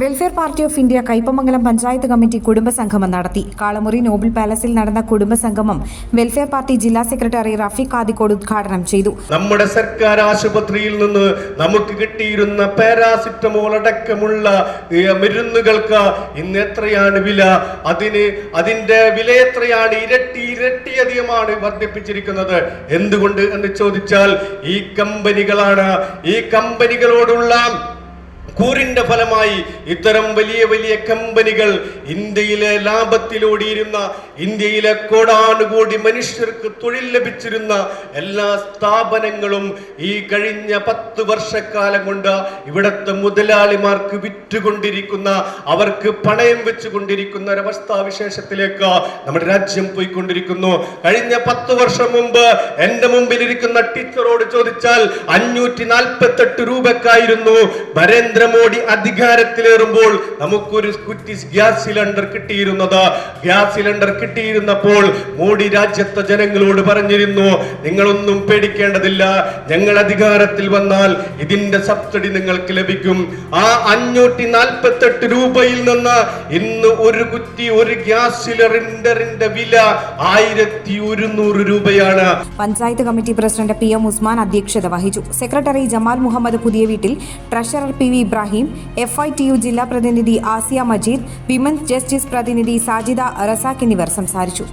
Welfare party of India Kaipamangalam panchayat committee കുടുംബസംഗമം നടത്തി. കാളമുറി നോബിൾ പാലസിൽ നടന്ന കുടുംബസംഗമം വെൽഫെയർ പാർട്ടി ജില്ലാ സെക്രട്ടറി റഫീഖ് ആദിക്കോട് ഉദ്ഘാടനം ചെയ്തു. നമ്മുടെ സർക്കാർ ആശുപത്രിയിൽ നിന്ന് നമുക്ക് കിട്ടിയിരുന്ന പാരാസിറ്റമോൾ അടക്കമുള്ള മരുന്നുകൾക്ക് ഇന്ന് എത്രയാണ് വില? അതിന് അതിന്റെ വില എത്രയാണ്? ഇരട്ടി ഇരട്ടി അധികമാണ് വർദ്ധിപ്പിച്ചിരിക്കുന്നത്. എന്തുകൊണ്ട് എന്ന് ചോദിച്ചാൽ ഈ കമ്പനികളാണ് ഈ കമ്പനികളോടുള്ള കൂറിന്റെ ഫലമായി ഇത്തരം വലിയ വലിയ കമ്പനികൾ ഇന്ത്യയിലെ ലാഭത്തിലോടിയിരുന്ന ഇന്ത്യയിലെ കോടാനുകോടി മനുഷ്യർക്ക് തൊഴിൽ ലഭിച്ചിരുന്ന എല്ലാ സ്ഥാപനങ്ങളും ഈ കഴിഞ്ഞ പത്ത് വർഷക്കാലം കൊണ്ട് ഇവിടുത്തെ മുതലാളിമാർക്ക് വിറ്റുകൊണ്ടിരിക്കുന്ന അവർക്ക് പണയം വെച്ചുകൊണ്ടിരിക്കുന്ന ഒരവസ്ഥാവിശേഷത്തിലേക്ക് നമ്മുടെ രാജ്യം പോയിക്കൊണ്ടിരിക്കുന്നു. കഴിഞ്ഞ പത്ത് വർഷം മുമ്പ് എന്റെ മുമ്പിൽ ഇരിക്കുന്ന ടീച്ചറോട് ചോദിച്ചാൽ അഞ്ഞൂറ്റി നാൽപ്പത്തെട്ട് രൂപക്കായിരുന്നു നരേന്ദ്രമോദി അധികാരത്തിലേറുമ്പോൾ നമുക്കൊരു കുറ്റി ഗ്യാസ് സിലിണ്ടർ കിട്ടിയിരുന്നത്. ഗ്യാസ് സിലിണ്ടർ കിട്ടിയിരുന്നപ്പോൾ മോഡി രാജ്യത്തെ ജനങ്ങളോട് പറഞ്ഞിരുന്നു നിങ്ങളൊന്നും പേടിക്കേണ്ടതില്ല. ഞങ്ങൾ അധികാരത്തിൽ വന്നാൽ ഇതിന്റെ സബ്സിഡി നിങ്ങൾക്ക് ലഭിക്കും. ആ അഞ്ഞൂറ്റി നാൽപ്പത്തെട്ട് രൂപയിൽ നിന്ന് ഇന്ന് ഒരു കുറ്റി ഒരു ഗ്യാസ് സിലിണ്ടറിന്റെ വില ആയിരത്തി ഒരുന്നൂറ് രൂപയാണ്. Panchayat committee president P M Usman അധ്യക്ഷത വഹിച്ചു. സെക്രട്ടറി ജമാൽ മുഹമ്മദ് പുതിയ വീട്ടിൽ treasurer P V Ibrahim F I T U ജില്ലാ പ്രതിനിധി ആസിയ മജീദ് വിമൻസ് ജസ്റ്റിസ് പ്രതിനിധി സാജിദ റസാഖ് എന്നിവർ സംസാരിച്ചു.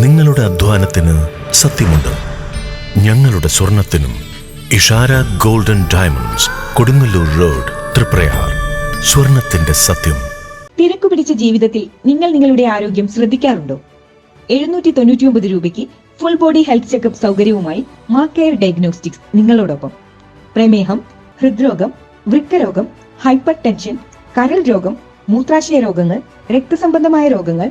നിങ്ങളുടെ അധ്വാനത്തിന് സത്യമുണ്ട്. ഞങ്ങളുടെ സ്വർണത്തിനും Ishara golden diamonds Kodungallur road Triprayar. സ്വർണത്തിന്റെ സത്യം. തിരക്കു പിടിച്ച ജീവിതത്തിൽ നിങ്ങൾ നിങ്ങളുടെ ആരോഗ്യം ശ്രദ്ധിക്കാറുണ്ടോ? എഴുന്നൂറ്റി തൊണ്ണൂറ്റിയൊമ്പത് രൂപയ്ക്ക് ഫുൾ ബോഡി ഹെൽത്ത് ചെക്കപ്പ് സൗകര്യവുമായി മാക്കെയർ ഡയഗ്നോസ്റ്റിക്സ് നിങ്ങളോടൊപ്പം. പ്രമേഹം ഹൃദ്രോഗം വൃക്കരോഗം ഹൈപ്പർ ടെൻഷൻ കരൾ രോഗം മൂത്രാശയ രോഗങ്ങൾ രക്തസംബന്ധമായ രോഗങ്ങൾ